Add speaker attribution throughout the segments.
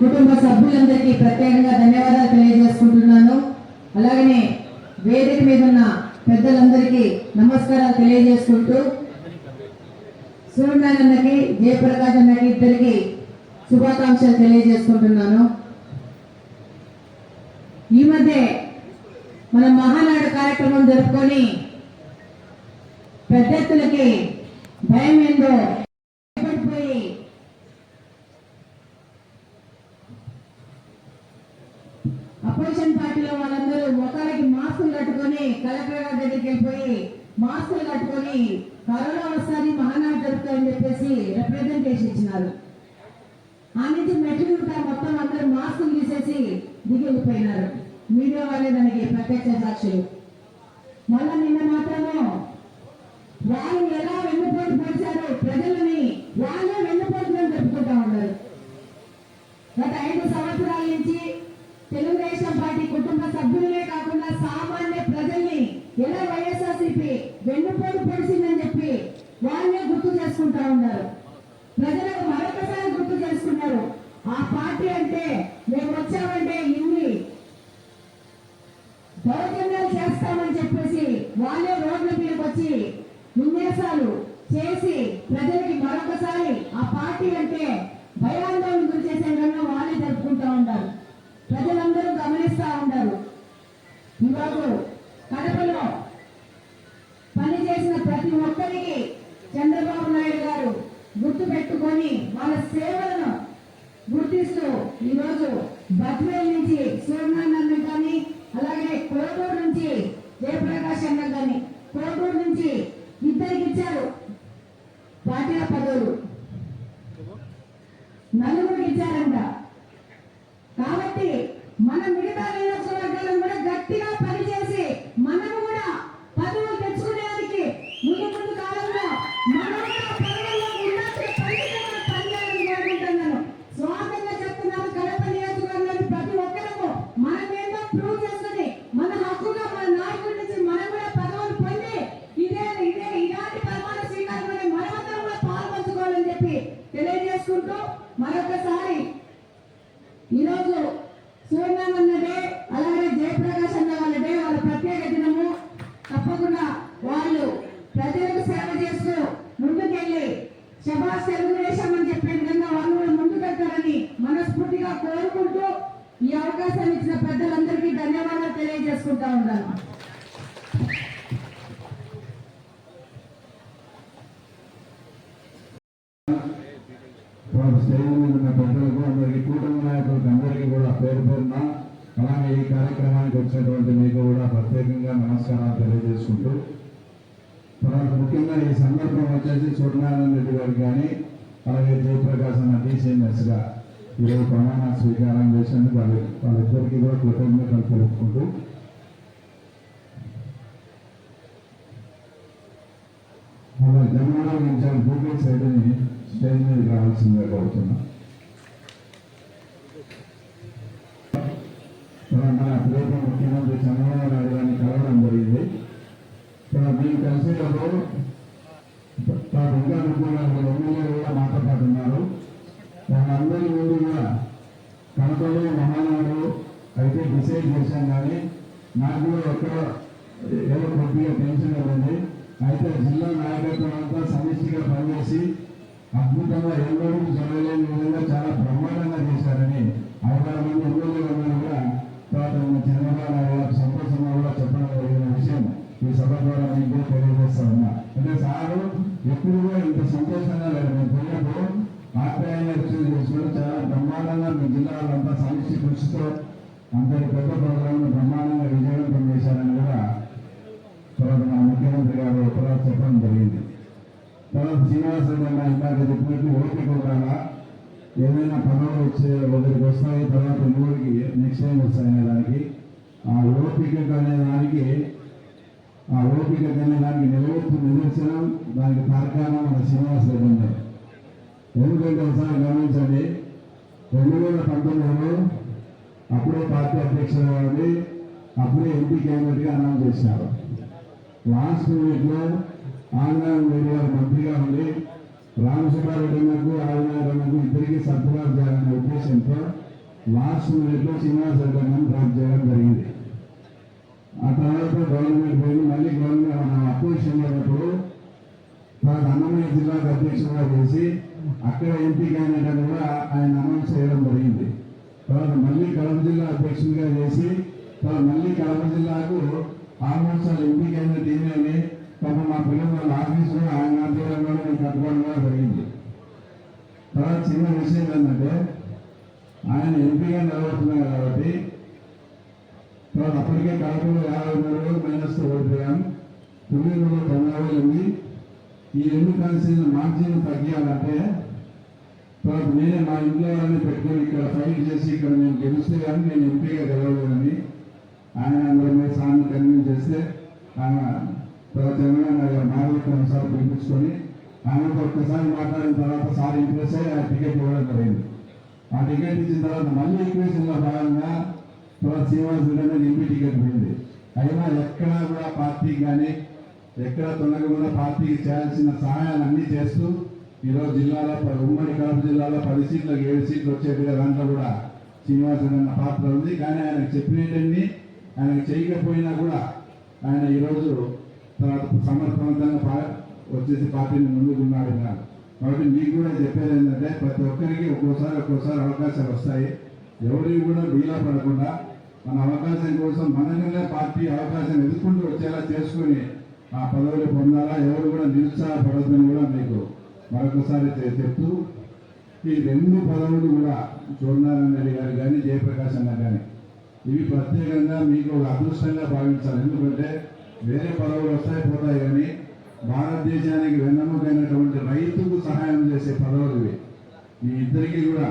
Speaker 1: కుటుంబ సభ్యులందరికీ ప్రత్యేకంగా ధన్యవాదాలు తెలియజేసుకుంటున్నాను. అలాగనే వేదిక మీద ఉన్న పెద్దలందరికీ నమస్కారాలు తెలియజేసుకుంటూ సూర్యనారాయణ అన్నకి జయప్రకాష్ అన్నకి ఇద్దరికి శుభాకాంక్షలు తెలియజేసుకుంటున్నాను. ఈ మధ్య మన మహానాడు కార్యక్రమం జరుపుకొని పెద్ద ఎత్తులకి భయం ఏందో భయపడిపోయి అపోజిషన్ పార్టీలో వాళ్ళందరూ ముఖాలకి మాస్కులు కట్టుకొని కలెక్టర్ గారి దగ్గరికి వెళ్ళిపోయి మాస్కులు కట్టుకొని కరోనా వస్తుంది మహానాడు జరుగుతాయని చెప్పేసి రిప్రజెంటేషన్ ఇచ్చినారు. ఆ నుంచి మెట్లు కూడా మొత్తం అందరూ మాస్కులు తీసేసి దిగిపోయినారు మీడియా వాళ్ళే దానికి ప్రత్యక్ష సాక్షులు. మళ్ళా నిన్న మాత్రము వాళ్ళు ఎలా వెన్నుపోటు పొడిచారు ప్రజలని వాళ్ళే వెన్నుపోటులను చెప్పుకుంటా ఉన్నారు. గత ఐదు సంవత్సరాల నుంచి తెలుగుదేశం పార్టీ కుటుంబ సభ్యులే కాకుండా సా ఎలా వైఎస్ఆర్సీపీ వెన్నుపోటు పొడిచిందని చెప్పి వాళ్ళే గుర్తు చేసుకుంటా ఉన్నారు. ప్రజలకు మరొకసారి గుర్తు చేసుకున్నారు. ఆ పార్టీ అంటే మేము వచ్చామంటే ఇన్ని దౌర్జన్యాలు చేస్తామని చెప్పేసి వాళ్ళే రోడ్ల మీదకి వచ్చి విన్యాసాలు చేసి ప్రజలకి మరొకసారి ఆ పార్టీ అంటే భయాందోళన గురి చేసే విధంగా వాళ్ళే జరుపుకుంటా ఉంటారు ప్రజలందరూ గమనిస్తా ఉంటారు ఇవాళ కడపలో పనిచేసిన ప్రతి ఒక్కరికి చంద్రబాబు నాయుడు గారు గుర్తు పెట్టుకొని వాళ్ళ సేవలను గుర్తిస్తూ ఈరోజు బద్వేల్ నుంచి సూర్యనారాయణ కానీ అలాగే కోటూరు నుంచి జయప్రకాష్ అన్న కానీ కోటూరు నుంచి ఇద్దరికి ఇచ్చారు పార్టీల పదవులు నలుగురికి ఇచ్చారంట కాబట్టి మన మిగతా నియోజకవర్గాలను కూడా గట్టిగా పనిచేసి మనము కూడా పదవులు తెచ్చుకునేదానికి ముందు ముందు కాలంలో మనం కూడా పదవుల్లో ఉన్నప్పుడు పనిచేయాలని పనిచేయాలని కోరుకుంటున్నాను స్వాతంగా చెప్తున్నాను కడప నియోజకవర్గంలోని ప్రతి ఒక్కరము మనం ఏంటో ప్రూవ్ చేసుకుని మన హక్కుగా మన నాయకుడి నుంచి మనం కూడా పదవులు పొంది ఇదే ఇదే ఇలాంటి ప్రమాణ స్వీకారంలోనే మనమందరం కూడా పాల్పంచుకోవాలని చెప్పి తెలియజేసుకుంటూ మరొకసారి ఈరోజు సూర్యనారాయణ డే అలాగే జయప్రకాష్ అన్న వాళ్ళ డే వాళ్ళ ప్రత్యేక దినము తప్పకుండా వాళ్ళు ప్రజలకు సేవ చేస్తూ ముందుకెళ్ళి శబాష్ తెలుగుదేశం అని చెప్పే విధంగా వాళ్ళు కూడా ముందుకెళ్తారని మనస్ఫూర్తిగా కోరుకుంటూ ఈ అవకాశం ఇచ్చిన పెద్దలందరికీ ధన్యవాదాలు తెలియజేసుకుంటా ఉన్నాను
Speaker 2: వాళ్ళ స్టేజ్ మీద ఉన్న పెద్దలకు అందరికీ కూటమి నాయకులకు అందరికీ కూడా పేరు పేరున అలాగే ఈ కార్యక్రమానికి వచ్చినటువంటి మీకు కూడా ప్రత్యేకంగా నమస్కారాలు తెలియజేసుకుంటూ తర్వాత ముఖ్యంగా ఈ సందర్భం వచ్చేసి సూర్యనారాయణ రెడ్డి గారికి కానీ అలాగే జయప్రకాశ్ అన్న DCMS ఈరోజు ప్రమాణ స్వీకారం చేసేందుకు వాళ్ళ వాళ్ళిద్దరికీ కూడా కృతజ్ఞతలు తెలుపుకుంటూ. అలా జనవరి నుంచి గూగుల్ సైడ్ని స్టేజ్ మీద రావాల్సిందిగా కోరుతున్నాం. మన మన ప్రేమ ముఖ్యమంత్రి చంద్రబాబు నాయుడు గారిని కలవడం జరిగింది. ఇప్పుడు మేము కలిసేటప్పుడు తాను ఇంకా అనుకున్నారు ఎమ్మెల్యే కూడా మాతో పాటు ఉన్నారు. వాళ్ళందరి ముందు కూడా కనపడే మహానాడు అయితే డిసైడ్ చేశాం కానీ నాకు కూడా ఎక్కడ ఏదో కొద్దిగా టెన్షన్ ఉంది అయితే జిల్లా నాయకత్వం అంతా సమిష్టిగా పనిచేసి అద్భుతంగా ఎన్నడూ జరగలేని విధంగా చాలా బ్రహ్మాండంగా చేశారని ఐదారు మంది ఎమ్మెల్యేలు ఉన్నారు కూడా తర్వాత ఉన్న చంద్రబాబు గారు సంతోషంగా కూడా చెప్పడం జరిగిన విషయం ఈ సభ ద్వారా మీకు తెలియజేస్తా ఉన్నా. అంటే సారు ఎప్పుడు కూడా ఇంత సంతోషంగా లేదు మేము పోయినప్పుడు ఆప్యాయంగా రిసీవ్ చేసుకుని చాలా బ్రహ్మాండంగా మీ జిల్లాలంతా సమిష్టి కృషితో అంతటి పెద్ద ప్రోగ్రామ్ బ్రహ్మాండంగా విజయవంతం చేశారని కూడా తర్వాత ముఖ్యమంత్రి గారు తర్వాత చెప్పడం జరిగింది. తర్వాత శ్రీనివాస అన్న ఇందాక చెప్పినట్టు ఓపిక ఉండాలా? ఏమైనా పనులు వచ్చే ఒకరికి వస్తాయి తర్వాత మూడుకి నెక్స్ట్ టైం వస్తాయనే దానికి ఆ ఓపిక అనే దానికి ఆ ఓపిక అనే దానికి నిలవెత్తు నిదర్శనం దానికి తార్కాణం మన శ్రీనివాస రెడ్డి ఉన్నారు ఎందుకంటే ఒకసారి గమనించండి రెండు వేల పంతొమ్మిదిలో అప్పుడే పార్టీ అధ్యక్షుడు వారిని అప్పుడే ఎంపీ క్యాండిడేట్గా అనౌన్స్ చేసినారు. లాస్ట్ మినిట్లో ఆంగ్ల మీడియా మంత్రిగా ఉండి రామసుబ్బారెడ్డి నాకు ఆదినారాయణకు ఇద్దరికి సర్దుబాటు చేయాలనే ఉద్దేశంతో లాస్ట్ మినిట్లో శ్రీనివాస రెడ్డి అన్నను డ్రాప్ చేయడం జరిగింది. ఆ తర్వాత గవర్నమెంట్ పోయి మళ్ళీ గవర్నమెంట్ మన అపోజిషన్ ఉన్నప్పుడు తర్వాత అన్నమయ్య జిల్లాకు అధ్యక్షులుగా చేసి అక్కడ ఎంపీ అయినట్టు కూడా ఆయన అనౌన్స్ చేయడం జరిగింది. తర్వాత మళ్ళీ కడప జిల్లా అధ్యక్షులుగా చేసి తర్వాత మళ్ళీ కడప జిల్లాకు ఆల్మోస్ట్ వాళ్ళు ఎంపిక అయిన టీమేని పాప మా పిల్లల వాళ్ళ ఆఫీసులో ఆయన ఆధ్వర్యంలో నేను కట్టుకోవడం కూడా జరిగింది తర్వాత చిన్న విషయం ఆయన ఎంపీగా నిలబడుతున్నారు కాబట్టి తర్వాత అప్పటికే కడపలో యాభై మూడు వేలు మైనస్ ఓడిపోయాం. తొమ్మిదిలో తొంభై వేలు ఉంది ఈ రెండు కలిసి మార్జిన్ తగ్గియాలంటే తర్వాత నేనే మా ఇంట్లో వాళ్ళని పెట్టుకొని ఇక్కడ ఫైట్ చేసి ఇక్కడ నేను గెలిస్తే కానీ నేను ఎంపీగా గెలవలేదని ఆయన అందరి మీద సార్ని కన్వీన్ చేస్తే ఆయన తర్వాత చంద్రబాబు నాయుడు గారు సార్ పిలిపించుకొని ఆయనతో ఒక్కసారి మాట్లాడిన తర్వాత సార్ ఇంప్రెస్ అయ్యి ఆ టికెట్ ఇవ్వడం జరిగింది. ఆ టికెట్ ఇచ్చిన తర్వాత మళ్ళీ ఈక్వేషన్లో భాగంగా తర్వాత శ్రీనివాస్ రెడ్డి ఎంపీ టికెట్ పోయింది. అయినా ఎక్కడా కూడా పార్టీకి కానీ ఎక్కడ తొలగకుండా పార్టీకి చేయాల్సిన సహాయాలన్నీ చేస్తూ ఈరోజు జిల్లాలో ఉమ్మడి కడప జిల్లాలో పది సీట్లకు ఏడు సీట్లు వచ్చేట్టుగా దాంట్లో కూడా శ్రీనివాసన్ రెడ్డి అన్న పాత్ర ఉంది. కానీ ఆయనకు చెప్పినటువంటి ఆయనకు చేయకపోయినా కూడా ఆయన ఈరోజు తర్వాత సమర్థవంతంగా వచ్చేసి పార్టీని ముందుకున్నాడు ఇంకా. కాబట్టి మీకు కూడా చెప్పేది ఏంటంటే ప్రతి ఒక్కరికి ఒక్కోసారి ఒక్కోసారి అవకాశాలు వస్తాయి ఎవరికి కూడా డీలా పడకుండా మన అవకాశం కోసం మనకనే పార్టీ అవకాశం ఎదుర్కొంటూ వచ్చేలా చేసుకొని ఆ పదవులు పొందాలా ఎవరు కూడా నిరుత్సాహపడద్దని కూడా మీకు మరొకసారి చెప్తూ ఈ రెండు పదవులు కూడా చూడనారాయణ రెడ్డి గారు కానీ జయప్రకాష్ అన్న కానీ ఇవి ప్రత్యేకంగా మీకు ఒక అదృష్టంగా భావించాలి ఎందుకంటే వేరే పదవులు వస్తాయి పోతాయి కానీ భారతదేశానికి వెన్నెముకైనటువంటి రైతుకు సహాయం చేసే పదవులు మీ ఈ ఇద్దరికి కూడా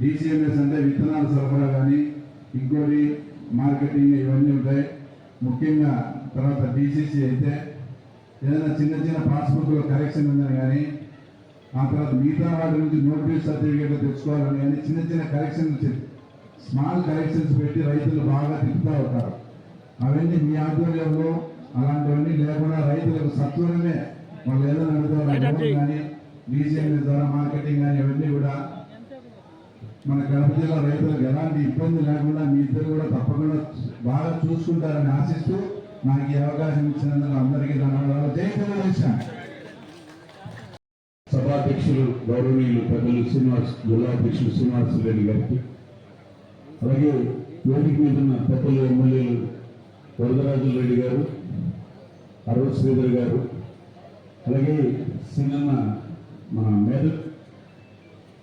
Speaker 2: డిసిఎంఎస్ అంటే విత్తనాల సరఫరా కానీ ఇంకోటి మార్కెటింగ్ ఇవన్నీ ఉంటాయి. ముఖ్యంగా తర్వాత డిసిసి అయితే ఏదైనా చిన్న చిన్న పాస్పోర్ట్లో కరెక్షన్ ఉందని కానీ ఆ తర్వాత మిగతా వాటి నుంచి నోటీస్ సర్టిఫికేట్లు తెచ్చుకోవాలని కానీ చిన్న చిన్న కరెక్షన్స్ స్మాల్ కరెక్షన్స్ పెట్టి రైతులు బాగా తిప్పుతూ ఉంటారు. అవన్నీ మీ ఆధ్వర్యంలో అలాంటివన్నీ లేకుండా రైతులకు సత్వరమే వాళ్ళు ఏదైనా అడుగుతారు కానీ డీసీఎం ద్వారా మార్కెటింగ్ కానీ ఇవన్నీ కూడా మన కడప జిల్లా రైతులకు ఎలాంటి ఇబ్బంది లేకుండా మీ ఇద్దరు కూడా తప్పకుండా బాగా చూసుకుంటారని ఆశిస్తూ నాకు ఈ అవకాశం ఇచ్చినందుకు అందరికీ ధన్యవాదాలు. జై తెలుగుదేశం సభాధ్యక్షులు గౌరవనీయులు పెద్దలు శ్రీనివాస్ జిల్లా అధ్యక్షులు శ్రీనివాస్ రెడ్డి గారికి అలాగే వేదిక మీద ఉన్న పెద్దలు ఎమ్మెల్యేలు వరదరాజుల రెడ్డి గారు అరుణ్ శ్రీధర్ గారు అలాగే సినన్న మన మేద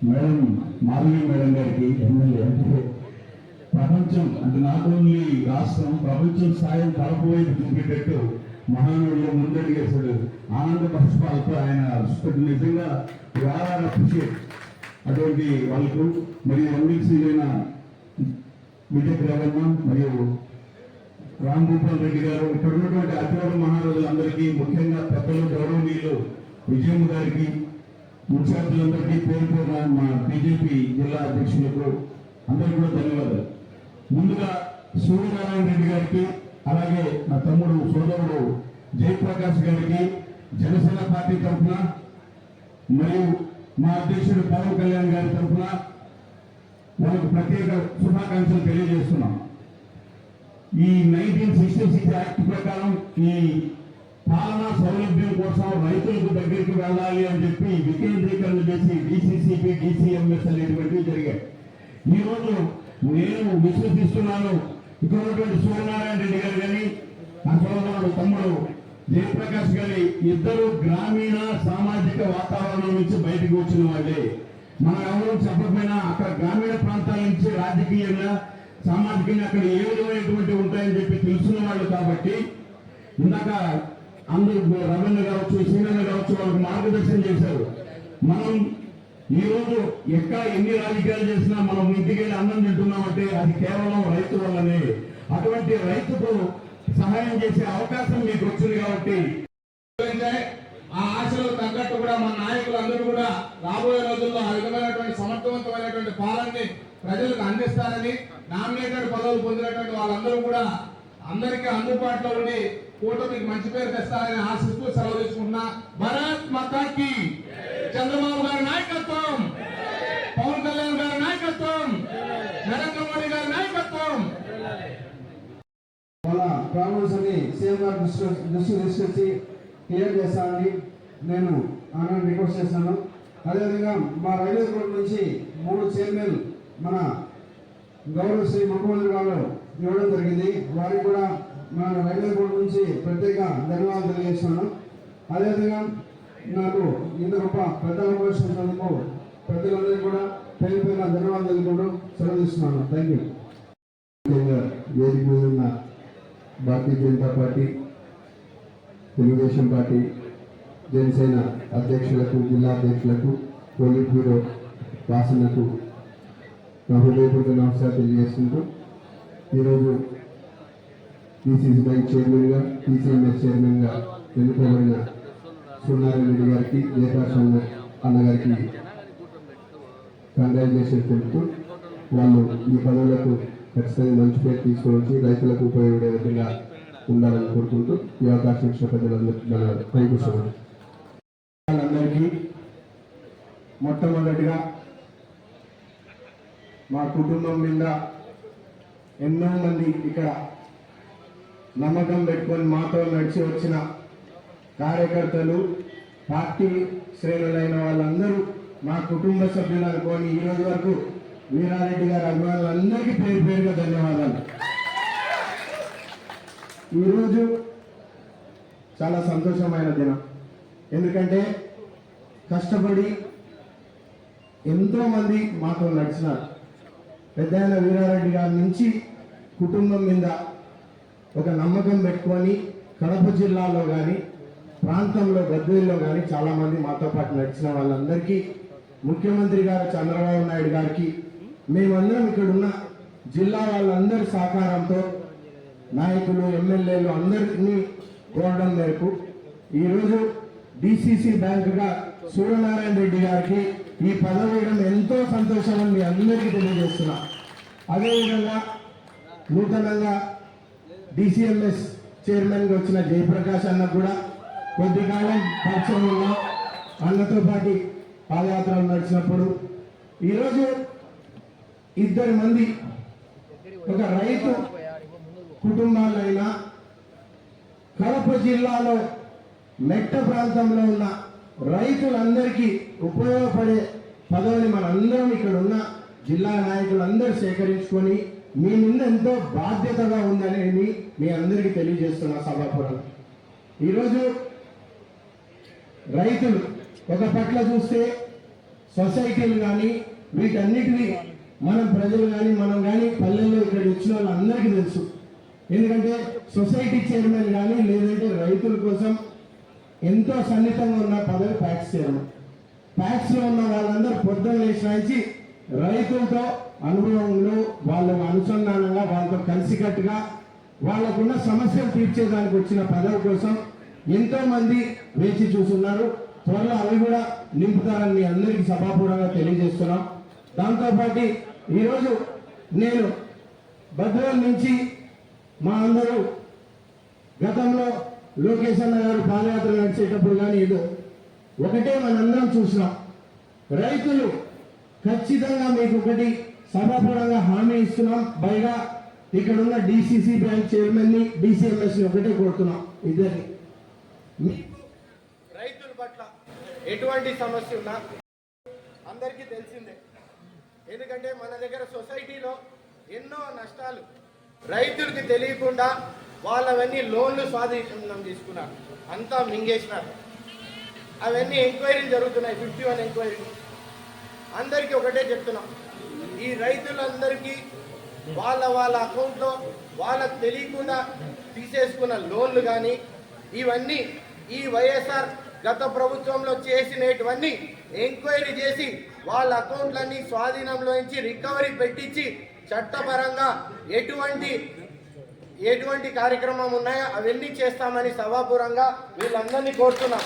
Speaker 2: మేడం మాధవి మేడం గారికి ఎమ్మెల్యే అంటే ప్రపంచం అంటే నాట్ ఓన్లీ రాష్ట్రం ప్రపంచం సాయం తలపోయేది చూపేటట్టు మహానుడిలో ముందడిగేశాడు ఆనంద పుష్పాలతో ఆయన అరుస్తాడు నిజంగా ఆర్ అప్రిషియేట్ అటువంటి వాళ్ళకు మరియు ఎంబీసీలైన విజయ్ రవణ మరియు రామ్ గోపాల్ రెడ్డి గారు ఇక్కడ ఉన్నటువంటి అతివర మహారాజులందరికీ ముఖ్యంగా పెద్దలు గౌరవనీయులు విజయం గారికి ముఖ్యార్థులందరికీ పేరు పేరున మా బీజేపీ జిల్లా అధ్యక్షులకు అందరికీ కూడా ధన్యవాదాలు. ముందుగా సూర్యనారాయణ రెడ్డి గారికి అలాగే నా తమ్ముడు సోదరుడు జయప్రకాష్ గారికి జనసేన పార్టీ తరఫున మరియు మా అధ్యక్షుడు పవన్ కళ్యాణ్ గారి తరఫున వాళ్ళకు ప్రత్యేక శుభాకాంక్షలు తెలియజేస్తున్నాం. ఈ నైన్టీన్ సిక్స్టీ సిక్స్ యాక్ట్ ప్రకారం ఈ పాలనా సౌలభ్యం కోసం రైతులకు దగ్గరికి వెళ్ళాలి అని చెప్పి వికేంద్రీకరణ చేసి డిసిసిపి డిసిఎంఎస్ అనేటువంటివి జరిగాయి. ఈ రోజు నేను విశ్వసిస్తున్నాను. ఇక్కడ ఉన్నటువంటి సూర్యనారాయణ రెడ్డి గారు కానీ నా సోదరుడు తమ్ముడు జయప్రకాష్ గారి ఇద్దరు గ్రామీణ సామాజిక వాతావరణం నుంచి బయటకు వచ్చిన వాళ్ళే. మనం ఎవరు చెప్పకపోయినా అక్కడ గ్రామీణ ప్రాంతాల నుంచి రాజకీయంగా సామాజికంగా అక్కడ ఏ విధమైనటువంటి ఉంటాయని చెప్పి తెలుసున్న వాళ్ళు కాబట్టి ఇందాక అందరూ రమణ కావచ్చు సీనన్న కావచ్చు వాళ్ళకి మార్గదర్శనం చేశారు. మనం ఈ రోజు ఎక్కడ ఎన్ని రాజకీయాలు చేసినా మనం ఇంటికి అన్నం తింటున్నామంటే అది కేవలం రైతు వల్లనే. అటువంటి రైతుకు సహాయం చేసే అవకాశం మీకు వచ్చింది కాబట్టి.
Speaker 3: ఆ ఆశలకు తగ్గట్టు కూడా మన నాయకులు అందరూ కూడా రాబోయే రోజుల్లో ఆ విధమైనటువంటి సమర్థవంతమైనటువంటి పాలనని ప్రజలకు అందిస్తారని నామినేటెడ్ పదవులు పొందినటువంటి వాళ్ళందరూ కూడా అందరికీ అందుబాటులో ఉండి కూటమికి మంచి పేరు తెస్తారని ఆశిస్తూ సెలవు తీసుకుంటున్నా. భరత్ మతాకి. చంద్రబాబు గారి నాయకత్వం. పవన్ కళ్యాణ్ గారి నాయకత్వం. నరేంద్ర మోడీ గారి నాయకత్వం.
Speaker 4: మన ప్రాబ్లమ్స్ అన్ని సీఎం గారు దృష్టి తీసుకొచ్చి క్లియర్ చేస్తానని నేను ఆనంద్ రిక్వెస్ట్ చేస్తాను అదేవిధంగా మా రైల్వే బోర్డు నుంచి మూడు చైర్మన్ మన గౌరవ శ్రీ ముఖ్యమంత్రి గారు ఇవ్వడం జరిగింది. వారికి కూడా మన రైల్వే బోర్డు నుంచి ప్రత్యేక ధన్యవాదాలు తెలియజేస్తున్నాను. అదేవిధంగా నాకు ఇంత గొప్ప పెద్ద అవకాశం ఉన్నందుకు ప్రజలందరికీ కూడా పేరు పేరున ధన్యవాదాలు తెలుపుకుంటూ సెలవుస్తున్నాను థ్యాంక్ యూ వేదిక మీద ఉన్న భారతీయ జనతా పార్టీ తెలుగుదేశం పార్టీ జనసేన అధ్యక్షులకు జిల్లా అధ్యక్షులకు పోలీస్ బ్యూరో వాసులకు నా హృదయపూర్వక నమస్కారం తెలియజేసుకుంటూ ఈరోజు పిసిసి బ్యాంక్ చైర్మన్గా పిసిఎంఎస్ చైర్మన్గా ఎన్నుకోబడిన సూర్యనారాయణ రెడ్డి గారికి జయప్రకాష్ అన్నగారికి కంగ్రాచులేషన్ తెలుపుతూ వాళ్ళు ఈ పదవులకు ఖచ్చితంగా మంచి పేరు తీసుకొని రైతులకు ఉపయోగపడే విధంగా ఉండాలని కోరుకుంటూ ఈ అవకాశం ఇచ్చిన ప్రజలందరికీ ధన్యవాదాలు. థ్యాంక్ యూ సో మచ్ మొట్టమొదటిగా మా కుటుంబం మీద ఎన్నో మంది ఇక్కడ నమ్మకం పెట్టుకొని మాతో నడిచి వచ్చిన కార్యకర్తలు పార్టీ శ్రేణులైన వాళ్ళందరూ మా కుటుంబ సభ్యులు అనుకొని ఈ రోజు వరకు వీరారెడ్డి గారి అభిమానులందరికీ పేరు పేరుగా ధన్యవాదాలు. ఈరోజు చాలా సంతోషమైన దినం. ఎందుకంటే కష్టపడి ఎంతోమంది మాతో నడిచినారు. పెద్ద వీరారెడ్డి గారి నుంచి కుటుంబం మీద ఒక నమ్మకం పెట్టుకొని కడప జిల్లాలో కానీ ప్రాంతంలో గద్దెల్లో కానీ చాలామంది మాతో పాటు నడిచిన వాళ్ళందరికీ ముఖ్యమంత్రి గారు చంద్రబాబు నాయుడు గారికి మేమందరం ఇక్కడున్న జిల్లా వాళ్ళందరి సహకారంతో నాయకులు ఎమ్మెల్యేలు అందరినీ కోరడం మేరకు ఈరోజు డిసిసి బ్యాంకుగా సూర్యనారాయణ రెడ్డి గారికి ఈ పదం వేయడం ఎంతో సంతోషమని మీ అందరికీ తెలియజేస్తున్నా. అదేవిధంగా నూతనంగా డిసిఎంఎస్ చైర్మన్గా వచ్చిన జయప్రకాష్ అన్న కూడా కొద్ది కాలం పరిచయం ఉన్నాం అన్నతో పాటు పాదయాత్రలు నడిచినప్పుడు ఈరోజు ఇద్దరు మంది ఒక రైతు కుటుంబాలైనా కడప జిల్లాలో మెట్ట ప్రాంతంలో ఉన్న రైతులందరికీ ఉపయోగపడే పదవిని మనందరం ఇక్కడ ఉన్న జిల్లా నాయకులందరూ సేకరించుకొని మీ ముందు ఎంతో బాధ్యతగా ఉందనేది మీ అందరికీ తెలియజేస్తున్నా సభాపురం ఈరోజు రైతులు ఒక పట్ల చూస్తే సొసైటీలు కానీ వీటన్నిటినీ మనం ప్రజలు కానీ మనం కానీ పల్లెల్లో ఇక్కడ వచ్చిన వాళ్ళందరికీ తెలుసు. ఎందుకంటే సొసైటీ చైర్మన్ కానీ లేదంటే రైతుల కోసం ఎంతో సన్నిహితంగా ఉన్న పదవి ప్యాక్స్ చైర్మన్ ప్యాక్స్లో ఉన్న వాళ్ళందరూ పొద్దున్న లేచి రైతులతో అనుభవంలో వాళ్ళ అనుసంధానంగా వాళ్ళతో కలిసికట్టుగా వాళ్ళకున్న సమస్యలు తీర్చేదానికి వచ్చిన పదవి కోసం ఎంతో మంది వేచి చూస్తున్నారు. త్వరలో అవి కూడా నింపుతారని మీ అందరికీ సభాపూర్వంగా తెలియజేస్తున్నాం. దాంతోపాటు ఈరోజు నేను భద్రం నుంచి మా అందరూ గతంలో లోకేష్ అన్న గారు పాదయాత్ర నడిచేటప్పుడు కానీ ఏదో ఒకటే మనందరం చూసినాం. రైతులు ఖచ్చితంగా మీకు ఒకటి సభాపూర్వంగా హామీ ఇస్తున్నాం. పైగా ఇక్కడ ఉన్న డిసిసి బ్యాంక్ చైర్మన్ని డిసిఎంఎస్ ఒకటే కోరుతున్నాం. ఇద్దరిని
Speaker 5: మీకు రైతుల పట్ల ఎటువంటి సమస్య ఉన్నా అందరికీ తెలిసిందే. ఎందుకంటే మన దగ్గర సొసైటీలో ఎన్నో నష్టాలు రైతులకి తెలియకుండా వాళ్ళవన్నీ లోన్లు స్వాధీనం తీసుకున్నారు అంతా మింగేసినారు. అవన్నీ ఎంక్వైరీలు జరుగుతున్నాయి ఫిఫ్టీ వన్ ఎంక్వైరీ అందరికీ ఒకటే చెప్తున్నాం. ఈ రైతులందరికీ వాళ్ళ వాళ్ళ అకౌంట్లో వాళ్ళకు తెలియకుండా తీసేసుకున్న లోన్లు కానీ ఇవన్నీ ఈ వైఎస్ఆర్ గత ప్రభుత్వంలో చేసినటువన్నీ ఎంక్వైరీ చేసి వాళ్ళ అకౌంట్లన్నీ స్వాధీనంలో నుంచి రికవరీ పెట్టించి చట్టపరంగా ఎటువంటి ఎటువంటి కార్యక్రమం ఉన్నాయో అవన్నీ చేస్తామని సభాపూరంగా వీళ్ళందరినీ కోరుతున్నాం.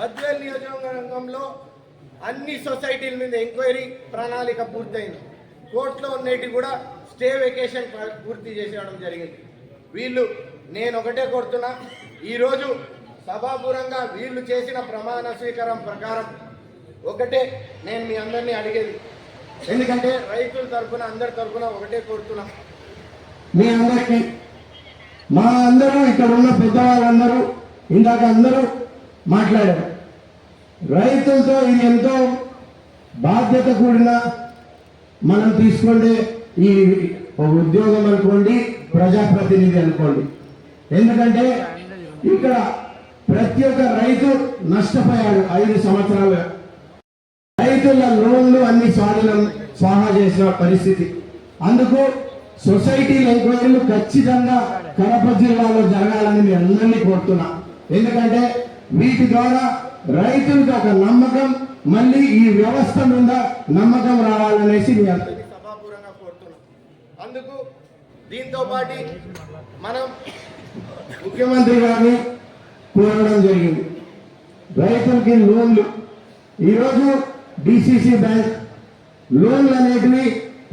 Speaker 5: బద్వేల్ నియోజకవర్గంలో అన్ని సొసైటీల మీద ఎంక్వైరీ ప్రణాళిక పూర్తయింది. కోర్టులో ఉన్నటి కూడా స్టే వెకేషన్ పూర్తి చేసేయడం జరిగింది. వీళ్ళు నేను ఒకటే కోరుతున్నా ఈరోజు సభాపూరంగా వీళ్ళు చేసిన ప్రమాణ స్వీకారం ప్రకారం ఒకటే నేను మీ అందరినీ అడిగేది. ఎందుకంటే రైతుల తరఫున అందరి తరఫున ఒకటే కోరుతున్నా.
Speaker 4: మీ అందరికీ మా అందరూ ఇక్కడ ఉన్న పెద్దవాళ్ళందరూ ఇందాక అందరూ మాట్లాడారు. రైతులతో ఇది ఎంతో బాధ్యత కూడిన మనం తీసుకుంటే ఈ ఉద్యోగం అనుకోండి ప్రజాప్రతినిధి అనుకోండి. ఎందుకంటే ఇక్కడ ప్రతి ఒక్క రైతు నష్టపోయాడు ఐదు సంవత్సరాలు. రైతుల లోన్లు అన్ని స్వాధీనం స్వాహా చేసిన పరిస్థితి. అందుకు సొసైటీ ఎంక్వైరీలు ఖచ్చితంగా కడప జిల్లాలో జరగాలని మీ అందరినీ కోరుతున్నా. ఎందుకంటే వీటి ద్వారా రైతులకు ఒక నమ్మకం మళ్ళీ ఈ వ్యవస్థ మీద నమ్మకం రావాలనేసి
Speaker 5: సభాపూర్వంగా కోరుతున్నాం అందుకు దీంతో పాటు మనం
Speaker 4: ముఖ్యమంత్రి గారిని కోరడం జరిగింది. రైతులకి లోన్లు. ఈరోజు డిసిసి బ్యాంక్ లోన్లు అనేటివి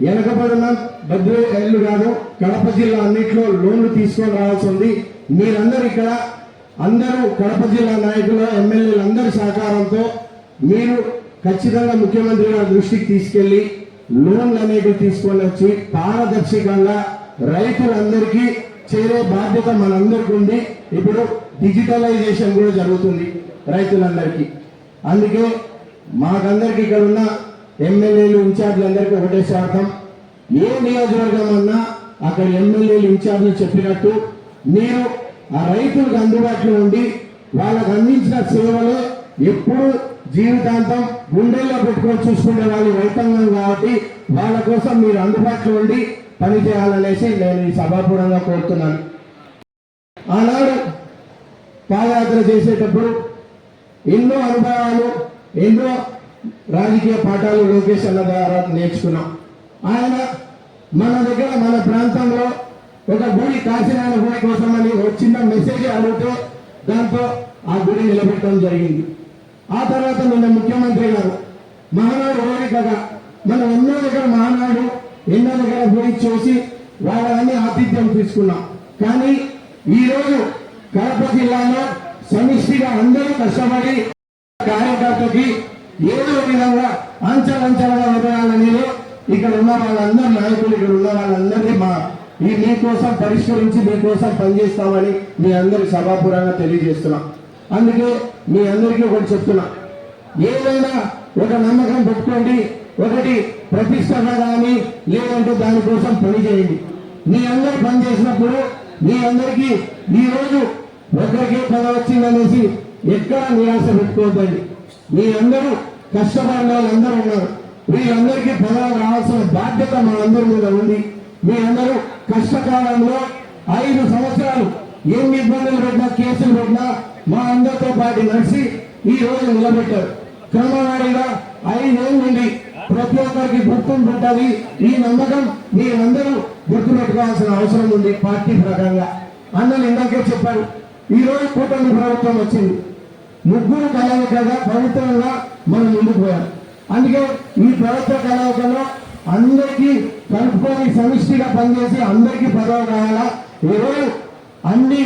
Speaker 4: వెనకబడిన భద్ర ఇల్లు కాదు కడప జిల్లా అన్నింటిలో లోన్లు తీసుకొని రావాల్సి ఉంది. మీరందరూ ఇక్కడ అందరూ కడప జిల్లా నాయకులు ఎమ్మెల్యేలు అందరి సహకారంతో మీరు ఖచ్చితంగా ముఖ్యమంత్రి గారి దృష్టికి తీసుకెళ్ళి లోన్లు అనేవి తీసుకొని వచ్చి పారదర్శకంగా రైతులందరికీ చేరే బాధ్యత మనందరికీ ఉంది. ఇప్పుడు డిజిటలైజేషన్ కూడా జరుగుతుంది రైతులందరికీ. అందుకే మాకందరికి ఇక్కడ ఉన్న ఎమ్మెల్యేలు ఇన్ఛార్జీలందరికీ ఒకటే స్వార్థం. ఏ నియోజకవర్గం అన్నా అక్కడ ఎమ్మెల్యేలు ఇన్ఛార్జీలు చెప్పినట్టు మీరు ఆ రైతులకు అందుబాటులో ఉండి వాళ్ళకు అందించిన సేవలే ఎప్పుడు జీవితాంతం గుండెల్లో పెట్టుకొని చూసుకునే వాళ్ళు రైతాంగం కాబట్టి వాళ్ళ కోసం మీరు అందుబాటులో ఉండి పనిచేయాలనేసి నేను ఈ సభాపూర్వంగా కోరుతున్నాను. ఆనాడు పాదయాత్ర చేసేటప్పుడు ఎన్నో అనుభవాలు ఎన్నో రాజకీయ పాఠాలు లోకేష్ అన్న ద్వారా నేర్చుకున్నాం. ఆయన మన దగ్గర మన ప్రాంతంలో ఒక గుడి కాశీనారాయణ గుడి కోసమని ఒక చిన్న మెసేజ్ అడిగితే దాంతో ఆ గుడి నిలబెట్టడం జరిగింది. ఆ తర్వాత నిన్న ముఖ్యమంత్రి గారు మహానాడు కదా మనం ఎన్నో దగ్గర మహానాడు ఎన్నో దగ్గర గుడి చూసి వాళ్ళని ఆతిథ్యం తీసుకున్నాం. కానీ ఈరోజు కడప జిల్లాలో సమిష్టిగా అందరూ కష్టపడి కార్యకర్తకి ఏదో విధంగా అంచలంచలుగా ఎదగాలని ఇక్కడ ఉన్న వాళ్ళందరూ నాయకులు ఇక్కడ ఉన్న వాళ్ళందరినీ మా ఈ మీకోసం పరిష్కరించి మీకోసం పనిచేస్తామని మీ అందరి సభాపురంగా తెలియజేస్తున్నాం. అందుకే మీ అందరికీ ఒకటి చెప్తున్నా. ఏదైనా ఒక నమ్మకం పెట్టుకోండి ఒకటి ప్రతిష్టత కానీ లేదంటే దానికోసం పని చేయండి. మీ అందరు పని చేసినప్పుడు మీ అందరికీ ఈరోజు ఒకరికే పని వచ్చిందనేసి ఎక్కడ నిరాశ పెట్టుకోవద్దండి. మీ అందరూ కష్టపడిన వాళ్ళందరూ ఉన్నారు. వీళ్ళందరికీ పదవి రావాల్సిన బాధ్యత మా అందరి మీద ఉంది. మీ అందరూ కష్టకాలంలో ఐదు సంవత్సరాలు ఎన్ని ఇబ్బందులు పెట్టినా కేసులు పెట్టినా మా అందరితో పాటు నడిచి ఈ రోజు నిలబెట్టారు. క్రమవారీగా ఐదేళ్ళ నుండి ప్రతి ఒక్కరికి గుర్తులు పెట్టాలి. ఈ నమ్మకం మీరందరూ గుర్తుపెట్టుకోవాల్సిన అవసరం ఉంది పార్టీ ప్రకారంగా. అన్నలు ఇందాకే చెప్పారు. ఈ రోజు కూటమి ప్రభుత్వం వచ్చింది. ముగ్గురు కలయికగా పవిత్రంగా మనం ముందుకు పోయాం అందుకే ఈ ప్రభుత్వ కలయికలో అందరికీ కలుపుకొని సమిష్టిగా పనిచేసి అందరికీ పదవి కావాలా ఈరోజు అన్ని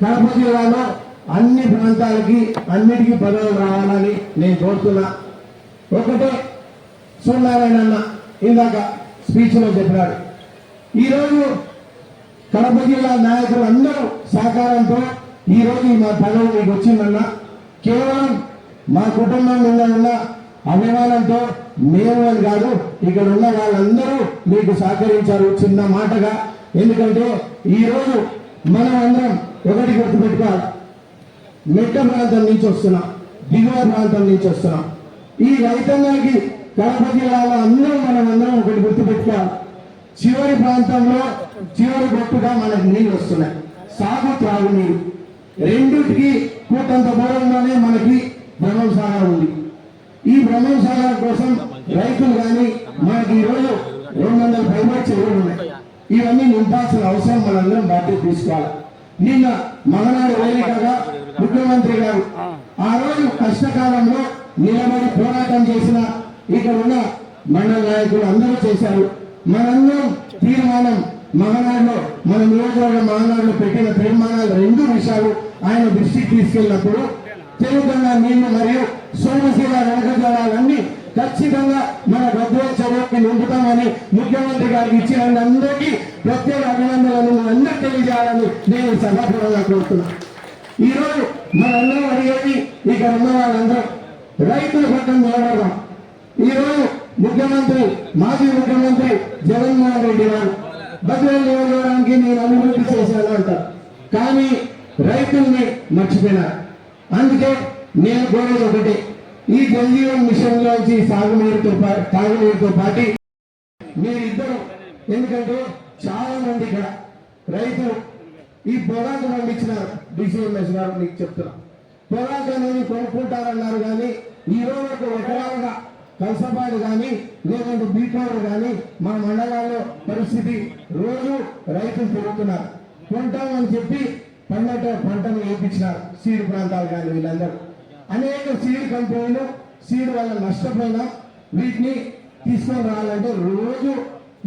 Speaker 4: కడప జిల్లాలో అన్ని ప్రాంతాలకి అన్నిటికీ పదవులు రావాలని నేను కోరుతున్నా. ఒకటే సూర్యనారాయణ అన్న ఇందాక స్పీచ్లో చెప్పినాడు. ఈరోజు కడప జిల్లా నాయకులు అందరూ సహకారంతో ఈ రోజు మా పదవి మీకు వచ్చిందన్న కేవలం మా కుటుంబం మీద ఉన్న అభిమానంతో మేము అని కాదు ఇక్కడ ఉన్న వాళ్ళందరూ మీకు సహకరించారు చిన్న మాటగా. ఎందుకంటే ఈ రోజు మనం అందరం ఒకటి గుర్తుపెట్టుకోవాలి. మెట్ట ప్రాంతం నుంచి వస్తున్నాం దిగువ ప్రాంతం నుంచి వస్తున్నాం. ఈ రైతాంగానికి కడప జిల్లాలో అందరం మనం అందరం ఒకటి గుర్తుపెట్టుకోవాలి. చివరి ప్రాంతంలో చివరి గొప్పగా మనకు నీళ్ళు వస్తున్నాయి. సాగు త్రాగునీరు. రెండింటికి కూతంత దూరంలోనే మనకి బ్రహ్మసాగర్ ఉంది. ఈ బ్రహ్మసాగర్ కోసం రైతులు కానీ మనకి ఈరోజు రెండు వందల పైబడి చెరువులు ఉన్నాయి. ఇవన్నీ నింపాల్సిన అవసరం మనందరం బాధ్యత తీసుకోవాలి. నిన్న మగనాడు వేదికగా ముఖ్యమంత్రి గారు ఆ రోజు కష్టకాలంలో నిలబడి పోరాటం చేసిన ఇక్కడ ఉన్న మండల నాయకులు అందరూ చేశారు. మనందరం తీర్మానం మగనాడులో మన నియోజకవర్గ మగనాడులో పెట్టిన తీర్మానాలు రెండు విషయాలు ఆయన దృష్టికి తీసుకెళ్ళినప్పుడు తెలుగు నీళ్ళు మరియు సోమశిల వెనకజలాలన్నీ ఖచ్చితంగా మన గద్వాల చదువుకి నింపుతామని ముఖ్యమంత్రి గారికి ఇచ్చిన అందరికీ ప్రత్యేక అభినందనలు అందరూ తెలియజేయాలని నేను సభాపూర్వకంగా కోరుతున్నాను. ఈ రోజు మనందరం అడిగేది ఇక్కడ ఉన్న వాళ్ళందరూ రైతుల పక్కన నిలబడదాం. ఈ రోజు ముఖ్యమంత్రి మాజీ ముఖ్యమంత్రి జగన్మోహన్ రెడ్డి గారు బద్వేలు నియోజకవర్గానికి నేను అభివృద్ధి చేశాను అంటారు. కానీ రైతుల్ని మర్చిపోయినారు. అందుకే నేను కోరేది ఒకటి ఈ జల్జీవన్ మిషన్ లోంచి సాగునీరుతో తాగునీరుతో పాటి మీరిద్దరు ఎందుకంటే చాలా మంది ఇక్కడ రైతులు ఈ పొగాకు పండించినారు. డిసిఎంఎస్ గారు మీకు చెప్తున్నా. పొగాకు అనేది కొనుక్కుంటారన్నారు కానీ ఈ రోజు ఒక ఎకరాలుగా కలసపాడు కానీ లేదంటే బీకోడు కానీ మా మండలాల్లో పరిస్థితి రోజు రైతులు తిరుగుతున్నారు. కొంటామని చెప్పి పండట పంటను వేయించినారు. సీడ్ ప్రాంతాలు కానీ వీళ్ళందరూ. అనేక సీడ్ కంపెనీలు సీడ్ వల్ల నష్టపోయినా వీటిని తీసుకొని రావాలంటే రోజు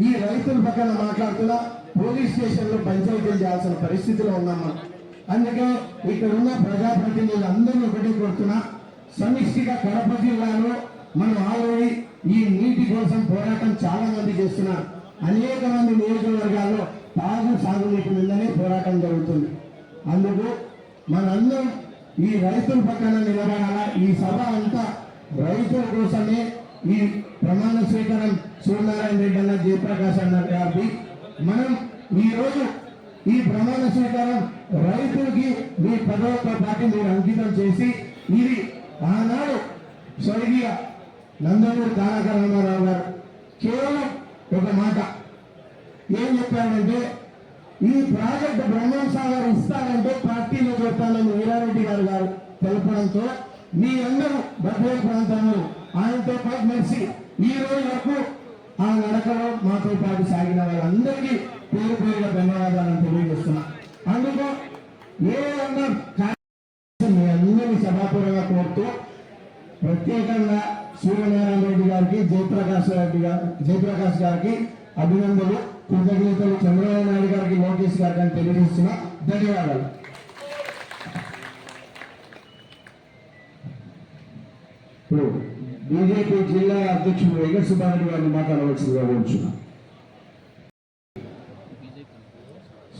Speaker 4: ఈ రైతుల పక్కన మాట్లాడుతున్నా పోలీస్ స్టేషన్లో పంచాయతీలు చేయాల్సిన పరిస్థితిలో ఉన్నాం మనం. అందుకే ఇక్కడ ఉన్న ప్రజాప్రతినిధులు అందరినీ ఒకటి కొడుతున్నా సమిష్టిగా కడప జిల్లాలో మనం ఆల్రెడీ ఈ నీటి కోసం పోరాటం చాలా మంది చేస్తున్నారు. అనేక మంది నియోజకవర్గాల్లో తాగు సాగునీటి మీదనే పోరాటం జరుగుతుంది. అందుకు మనందరం ఈ రైతుల పక్కన నిలబడాలా? ఈ సభ అంతా రైతుల కోసమే ఈ ప్రమాణ స్వీకారం సూర్యనారాయణ రెడ్డి అన్న జయప్రకాష్ అన్న గారి మనం ఈరోజు ఈ ప్రమాణ స్వీకారం రైతులకి మీ పదవులతో పాటు మీరు అంకితం చేసి ఇది ఆనాడు స్వర్గీయ నందమూరి తారక రామారావు గారు కేవలం ఒక మాట. ఏం చెప్పారంటే ఈ ప్రాజెక్ట్ బ్రహ్మంసాగర్ ఇస్తారంటే పార్టీలో చెప్తానని వీరారెడ్డి గారు గారు తెలపడంతో మీ అందరూ బద్వేల ప్రాంతంలో ఆయనతో పాటు మెలిసి ఈ రోజు వరకు ఆ నడకలో మాతో పాటు సాగిన వాళ్ళందరికీ పేరు పేరుగా ధన్యవాదాలను తెలియజేస్తున్నా. అందుకు ఏ మీ అందరినీ సభాపూర్వంగా కోరుతూ ప్రత్యేకంగా సూర్యనారాయణ రెడ్డి గారికి జయప్రకాష్ రెడ్డి గారు జయప్రకాష్ గారికి అభినందనలు. కృతజ్ఞతలు. చంద్రబాబు నాయుడు గారికి లోకేష్ గారికి అని తెలియజేస్తున్నా. ధన్యవాదాలు. ఇప్పుడు బీజేపీ జిల్లా అధ్యక్షుడు వెంకట సుబ్బారెడ్డి గారిని మాట్లాడవలసిందిగా కోరుచున్నా.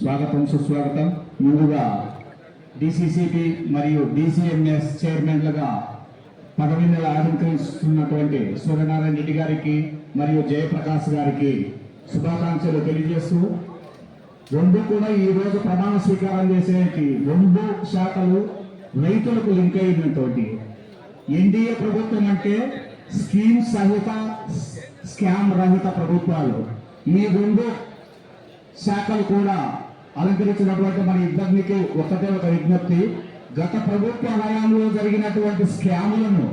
Speaker 6: స్వాగతం సుస్వాగతం. ముందుగా డిసిసిబి మరియు డిసిఎంఎస్ చైర్మన్లుగా పదవిని అలంకరిస్తున్నటువంటి సూర్యనారాయణ రెడ్డి గారికి మరియు జయప్రకాష్ గారికి శుభాకాంక్షలు తెలియజేస్తూ రెండు కూడా ఈ రోజు ప్రమాణ స్వీకారం చేసేటి రెండు శాఖలు రైతులకు లింక్ అయినటువంటి ఎన్డీఏ ప్రభుత్వం అంటే స్కీమ్ సహిత స్కామ్ రహిత ప్రభుత్వాలు. ఈ రెండు శాఖలు కూడా అలంకరించినటువంటి మన ఇద్దరికి ఒకటే ఒక విజ్ఞప్తి. గత ప్రభుత్వ హయాంలో జరిగినటువంటి స్కాములను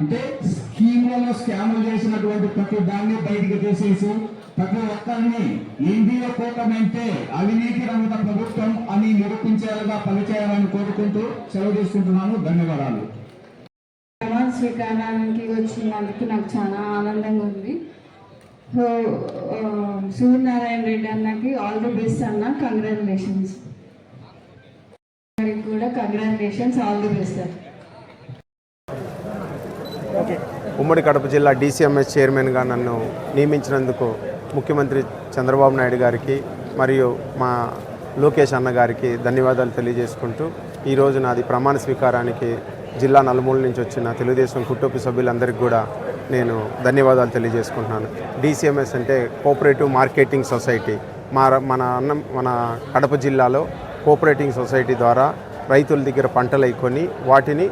Speaker 6: అంటే స్కీములలో స్కాములు చేసినటువంటి ప్రతి దాన్ని బయటికి తీసేసి ప్రతి ఒక్కరిని ఎన్డీఏ అవినీతి రహిత ప్రభుత్వం అని నిరూపించేలాగా పనిచేయాలని కోరుకుంటూ సెలవు తీసుకుంటున్నాను. ధన్యవాదాలు.
Speaker 7: స్వీకారానికి వచ్చినందుకు నాకు చాలా ఆనందంగా ఉంది. సో సూర్యనారాయణ రెడ్డి అన్నకి ఆల్ ది బెస్ట్ అన్న. కంగ్రాచులేషన్స్ గారికి కూడా congratulations all the best sir
Speaker 8: ఉమ్మడి కడప జిల్లా డీసీఎంఎస్ చైర్మన్గా నన్ను నియమించినందుకు ముఖ్యమంత్రి చంద్రబాబు నాయుడు గారికి మరియు మా లోకేష్ అన్న గారికి ధన్యవాదాలు తెలియజేసుకుంటూ ఈరోజు నాది ప్రమాణ స్వీకారానికి జిల్లా నలుమూల నుంచి వచ్చిన తెలుగుదేశం కుటుంబ సభ్యులందరికీ కూడా నేను ధన్యవాదాలు తెలియజేసుకుంటున్నాను. డీసీఎంఎస్ అంటే కోఆపరేటివ్ మార్కెటింగ్ సొసైటీ. మా మన అన్నం మన కడప జిల్లాలో కోఆపరేటింగ్ సొసైటీ ద్వారా రైతుల దగ్గర పంటలు అయికొని వాటిని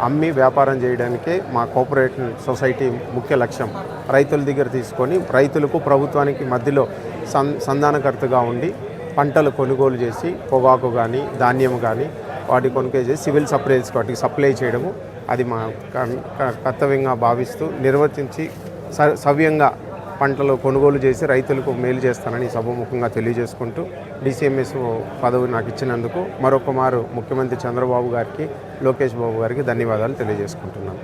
Speaker 8: అమ్మి వ్యాపారం చేయడానికే మా కోఆపరేటివ్ సొసైటీ ముఖ్య లక్ష్యం. రైతుల దగ్గర తీసుకొని రైతులకు ప్రభుత్వానికి మధ్యలో సం సంధానకర్తగా ఉండి పంటలు కొనుగోలు చేసి పొగాకు కానీ ధాన్యం కానీ వాటి కొనుగోలు చేసి సివిల్ సప్లైస్ వాటికి సప్లై చేయడము అది మా క- కర్తవ్యంగా భావిస్తూ నిర్వర్తించి స- సవ్యంగా పంటలు కొనుగోలు చేసి రైతులకు మేలు చేస్తానని సభముఖంగా తెలియజేసుకుంటూ డిసిఎంఎస్ పదవి నాకు ఇచ్చినందుకు మరొక మారు ముఖ్యమంత్రి చంద్రబాబు గారికి లోకేష్ బాబు గారికి ధన్యవాదాలు తెలియజేసుకుంటున్నాను.